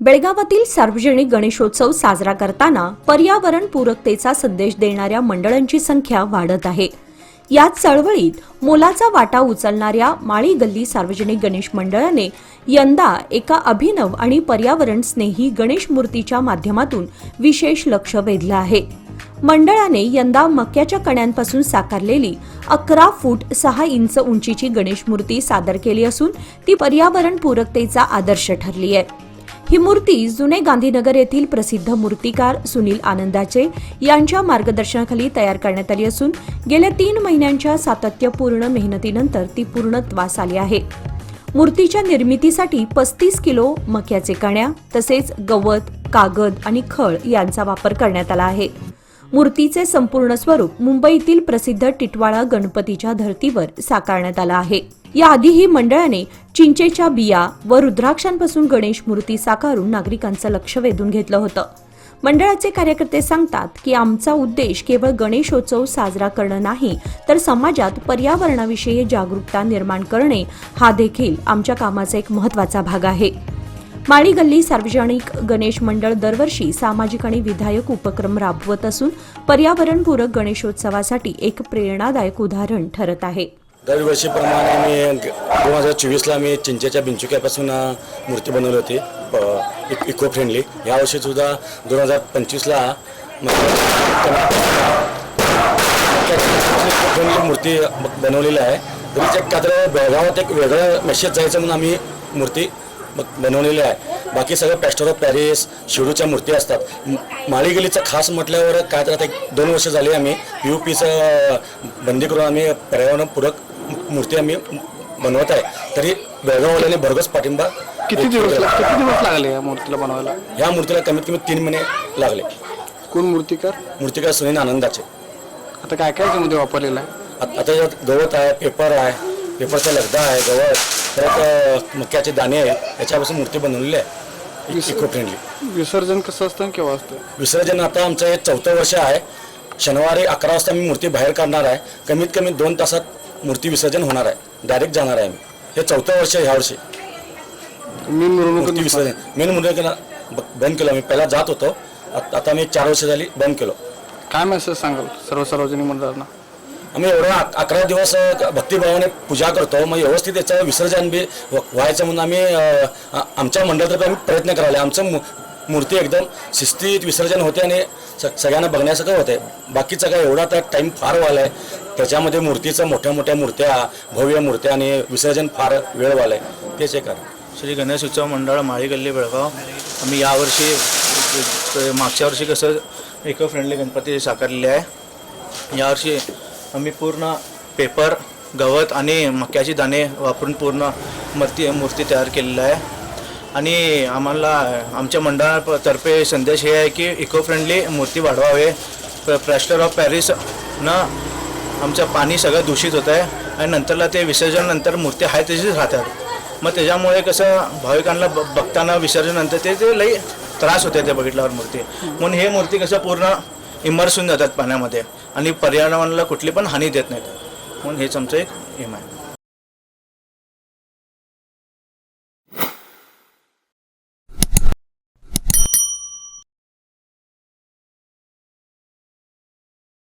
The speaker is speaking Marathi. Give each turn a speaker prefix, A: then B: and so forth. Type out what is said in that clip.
A: बेळगावातील सार्वजनिक गणेशोत्सव साजरा करताना पर्यावरण पूरकतेचा संदेश देणाऱ्या मंडळांची संख्या वाढत आहे. याच चळवळीत मोलाचा वाटा उचलणाऱ्या माळी गल्ली सार्वजनिक गणेश मंडळाने यंदा एका अभिनव आणि पर्यावरण स्नेही गणेश मूर्तीच्या माध्यमातून विशेष लक्ष वेधलं आहे. मंडळाने यंदा मक्याच्या कण्यांपासून साकारलेली अकरा फूट सहा इंच उंचीची गणेश मूर्ती सादर केली असून ती पर्यावरण पूरकतेचा आदर्श ठरली आहे. ही मूर्ती जुने गांधीनगर येथील प्रसिद्ध मूर्तिकार सुनील आनंदाचे यांच्या मार्गदर्शनाखाली तयार करण्यात आली असून गेल्या तीन महिन्यांच्या सातत्यपूर्ण मेहनतीनंतर ती पूर्णत्वास आली आहे. मूर्तीच्या निर्मितीसाठी पस्तीस किलो मक्याचे कण्या तसेच गवत कागद आणि खळ यांचा वापर करण्यात आला आहे. मूर्तीचे संपूर्ण स्वरूप मुंबईतील प्रसिद्ध टिटवाळा गणपतीच्या धर्तीवर साकारण्यात आलं आहे. याआधीही मंडळाने चिंचेच्या बिया व रुद्राक्षांपासून गणेश मूर्ती साकारून नागरिकांचं लक्ष वेधून घेतलं होतं. मंडळाचे कार्यकर्ते सांगतात की आमचा उद्देश केवळ गणेशोत्सव साजरा करणं नाही तर समाजात पर्यावरणाविषयी जागरूकता निर्माण करणे हा देखील आमच्या कामाचा एक महत्त्वाचा भाग आहे. माळी गल्ली सार्वजनिक गणेश मंडळ दरवर्षी सामाजिक आणि विधायक उपक्रम राबवत असून पर्यावरणपूरक गणेशोत्सवासाठी एक प्रेरणादायक उदाहरण ठरत आहे.
B: दरवर्षीप्रमाणे मी दोन हजार चोवीसला मी चिंचेच्या बिंचुक्यापासून मूर्ती बनवली होती प- इको फ्रेंडली यावर्षी सुद्धा दोन हजार पंचवीसला इको फ्रेंडली मूर्ती बनवलेली आहे. तरी ते का बेळगावात एक वेगळं मेसेज जायचं म्हणून आम्ही मूर्ती बनवलेली आहे. बाकी सगळं पॅस्टर ऑफ पॅरिस शिडूच्या मूर्ती असतात. माळीगलीचं खास म्हटल्यावर काय तर आता एक दोन वर्ष झाली आम्ही पी यू पीचं बंदी करून आम्ही पर्यावरणपूरक मूर्ती आम्ही बनवत आहे. तरी बेळगाववाल्याने भरघोस पाठिंबा
C: किती दिवस किती दिवस लागले या मूर्तीला बनवायला?
B: ह्या मूर्तीला कमीत कमी तीन महिने लागले.
C: कोण मूर्तिकार?
B: मूर्तिकार सुनील आनंदाचे.
C: आता काय काय त्यामध्ये वापरलेलं आहे?
B: आत- आता यात गवत आहे पेपर आहे पेपरचा लगदा आहे गवत परत अ, मक्याचे दाणे आहेत याच्यापासून मूर्ती बनवलेली आहे. इको फ्रेंडली
C: विसर्जन कसं असतं आणि केव्हा असतं?
B: विसर्जन आता आमचं हे चौथं वर्ष आहे. शनिवारी अकरा वाजता मी मूर्ती बाहेर काढणार आहे. कमीत कमी दोन तासात मूर्ती विसर्जन होणार आहे. डायरेक्ट जाणार आहे मी. हे चौथं वर्ष ह्या वर्षी.
C: मी
B: मूर्ती विसर्जन. मेन मूर्ती बंद केलं. मी पहिला जात होतो. आत- मी चार वर्ष झाली बंद केलो.
C: काय मेसेज सांगाल? सर्व सार्वजनिक मंडळांना.
B: आम्ही एवढं अक- अकरा दिवस भक्तिभावाने पूजा करतो. मग व्यवस्थित याचं विसर्जन बी व्ह- व्हायचं म्हणून आम्ही आमच्या मंडळातर्फे आम्ही प्रयत्न करायला आमचं मूर्ती एकदम शिस्तीत विसर्जन होते आणि स सगळ्यांना बघण्यासारखं होते बाकीचं काय एवढा तर टाईम फार वाला आहे त्याच्यामध्ये मूर्तीचं मोठ्या मोठ्या मूर्त्या भव्य मूर्त्या आणि विसर्जन फार वेळ व्हायला आहे तेच एक
D: श्री गणेश उत्सव मंडळ माळीगल्ली बेळगाव. आम्ही यावर्षी मागच्या वर्षी कसं इको फ्रेंडली गणपती साकारलेले आहे. यावर्षी आम्ही पूर्ण पेपर गवत आणि मक्याची दाणे वापरून पूर्ण मूर्ती मूर्ती तयार केलेली आहे. आणि आम्हाला आमच्या मंडळातर्फे संदेश हे आहे की इको फ्रेंडली मूर्ती वाढवावे. प- प्लॅस्टर ऑफ पॅरिस न आमचं पाणी सगळं दूषित होतं आहे. आणि नंतरला ते विसर्जनानंतर मूर्ती आहे तशीच राहतात. मग त्याच्यामुळे कसं भाविकांना ब बघताना विसर्जनानंतर ते ते लई त्रास होते ते बघितल्यावर मूर्ती. म्हणून हे मूर्ती कसं पूर्ण इमर्स होऊन जातात पाण्यामध्ये. आणि पर्यावरणाला कुठली पण हानी देत नाहीत. म्हणून हेच आमचं एक एम आहे.